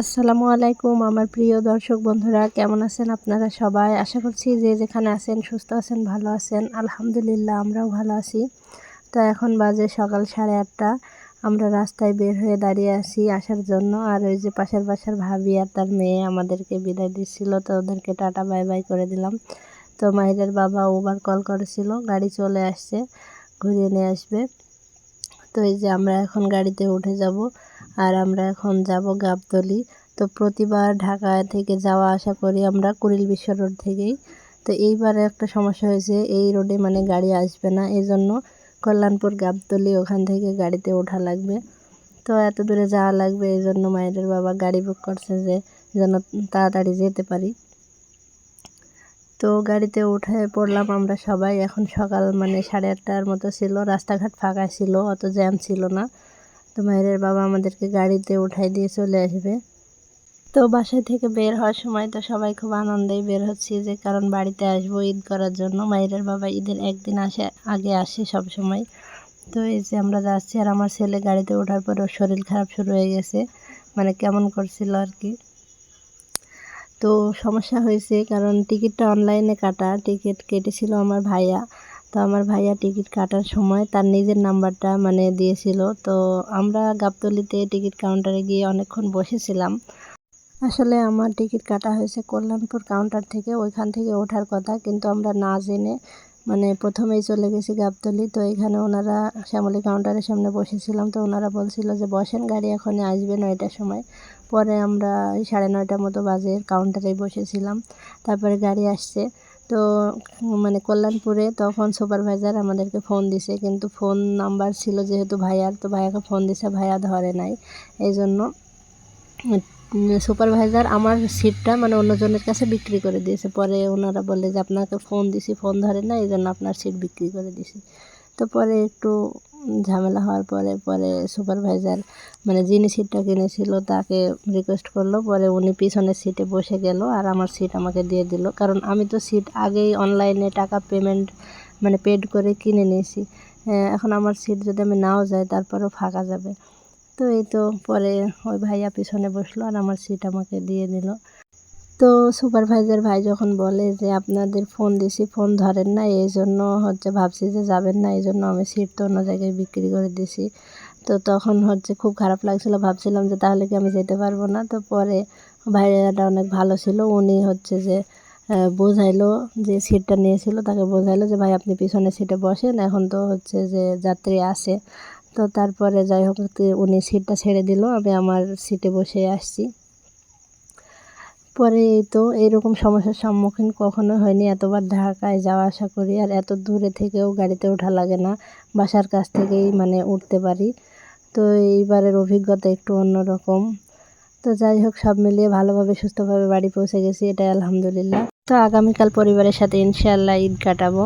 আসসালামু আলাইকুম, আমার প্রিয় দর্শক বন্ধুরা, কেমন আছেন আপনারা সবাই? আশা করছি যে যেখানে আছেন, সুস্থ আছেন, ভালো আছেন। আলহামদুলিল্লাহ, আমরাও ভালো আছি। তো এখন বাজে সকাল সাড়ে আটটা। আমরা রাস্তায় বের হয়ে দাঁড়িয়ে আছি আসার জন্য। আর ওই যে পাশের পাশের ভাবি আর তার মেয়ে আমাদেরকে বিদায় দিচ্ছিল, তো ওদেরকে টাটা, বাই বাই করে দিলাম। তো মাহিরের বাবা ওবার কল করেছিল, গাড়ি চলে আসছে, ঘুরিয়ে নিয়ে আসবে। তো এই যে আমরা এখন গাড়িতে উঠে যাব। আর আমরা এখন যাব গাবতলি। তো প্রতিবার ঢাকা থেকে যাওয়া আসা করি আমরা কুড়িল বিশ্ব রোড থেকেই। তো এইবারে একটা সমস্যা হয়েছে, এই রোডে মানে গাড়ি আসবে না। এই জন্য কল্যাণপুর গাবতলি ওখান থেকে গাড়িতে ওঠা লাগবে। তো এত দূরে যাওয়া লাগবে এই জন্য মায়েদের বাবা গাড়ি বুক করছে যে যেন তাড়াতাড়ি যেতে পারি। তো গাড়িতে উঠে পড়লাম আমরা সবাই। এখন সকাল মানে সাড়ে আটটার মতো ছিল, রাস্তাঘাট ফাঁকা ছিল, অত জ্যাম ছিল না। তো মায়ের বাবা আমাদেরকে গাড়িতে উঠাই দিয়ে চলে আসবে। তো বাসায় থেকে বের হওয়ার সময় তো সবাই খুব আনন্দেই বের হচ্ছি যে, কারণ বাড়িতে আসব ঈদ করার জন্য। মায়ের বাবা ঈদের একদিন আসে, আগে আসে সব সময়। তো এই যে আমরা যাচ্ছি আর আমার ছেলে গাড়িতে ওঠার পর ওর শরীর খারাপ শুরু হয়ে গেছে। মানে কেমন করছিল আর কি। তো সমস্যা হয়েছে, কারণ টিকিটটা অনলাইনে কাটা। টিকিট কেটেছিল আমার ভাইয়া। তো আমার ভাইয়া টিকিট কাটার সময় তার নিজের নাম্বারটা মানে দিয়েছিল। তো আমরা গাবতলিতে টিকিট কাউন্টারে গিয়ে অনেকক্ষণ বসেছিলাম। আসলে আমার টিকিট কাটা হয়েছে কল্যাণপুর কাউন্টার থেকে, ওইখান থেকে ওঠার কথা। কিন্তু আমরা না জেনে মানে প্রথমেই চলে গেছি গাবতলি। তো এখানে ওনারা শ্যামলী কাউন্টারের সামনে বসেছিলাম। তো ওনারা বলছিল যে, বসেন, গাড়ি এখনই আসবে নয়টার সময়। পরে আমরা সাড়ে নয়টার মতো বাজে কাউন্টারে বসেছিলাম। তারপরে গাড়ি আসছে। তো মানে কল্যাণপুরে তখন সুপারভাইজার আমাদেরকে ফোন দিছে, কিন্তু ফোন নাম্বার ছিল যেহেতু ভাইয়ার, তো ভাইয়াকে ফোন দিছে, ভাইয়া ধরে নাই। এই জন্য সুপারভাইজার আমার সিটটা মানে অন্যজনের কাছে বিক্রি করে দিয়েছে। পরে ওনারা বলে যে, আপনাকে ফোন দিছি ফোন ধরে না এই জন্য আপনার সিট বিক্রি করে দিছি। তো পরে একটু ঝামেলা হওয়ার পরে পরে সুপারভাইজার মানে যিনি সিটটা কিনেছিল তাকে রিকোয়েস্ট করল। পরে উনি পিছনের সিটে বসে গেল আর আমার সিট আমাকে দিয়ে দিল। কারণ আমি তো সিট আগেই অনলাইনে টাকা পেমেন্ট মানে পেড করে কিনে নিয়েছি। এখন আমার সিট যদি আমি নাও যাই, তারপরেও ফাঁকা যাবে। তো এই তো, পরে ওই ভাইয়া পিছনে বসল আর আমার সিট আমাকে দিয়ে দিল। তো সুপারভাইজার ভাই যখন বলে যে আপনাদের ফোন দিছি ফোন ধরেন না, এই জন্য হচ্ছে ভাবছি যে যাবেন না, এই জন্য আমি সিট তো অন্য জায়গায় বিক্রি করে দিছি। তো তখন হচ্ছে খুব খারাপ লাগছিল, ভাবছিলাম যে তাহলে কি আমি যেতে পারব না? তো পরে ভাইয়াটা অনেক ভালো ছিল, উনি হচ্ছে যে বোঝাইলো যে সিটটা নিয়েছিল, তাকে বোঝাইলো যে ভাই আপনি পিছনে সিটে বসেন, এখন তো হচ্ছে যে যাত্রী আসে তো তারপরে যাই হোক, উনি সিটটা ছেড়ে দিল, আমি আমার সিটে বসে আসছি। পরে এই তো এরকম সমস্যার সম্মুখীন কখনো হয়নি। এতবার ঢাকায় যাওয়া আসা করি আর এত দূরে থেকেও গাড়িতে ওঠা লাগে না। বাসার কাছ থেকেই মানে উঠতে পারি। তো এইবারের অভিজ্ঞতা একটু অন্যরকম। তো যাই হোক, সব মিলিয়ে ভালোভাবে, সুস্থভাবে বাড়ি পৌঁছে গেছি, এটাই আলহামদুলিল্লাহ। তো আগামীকাল পরিবারের সাথে ইনশাল্লাহ ঈদ কাটাবো।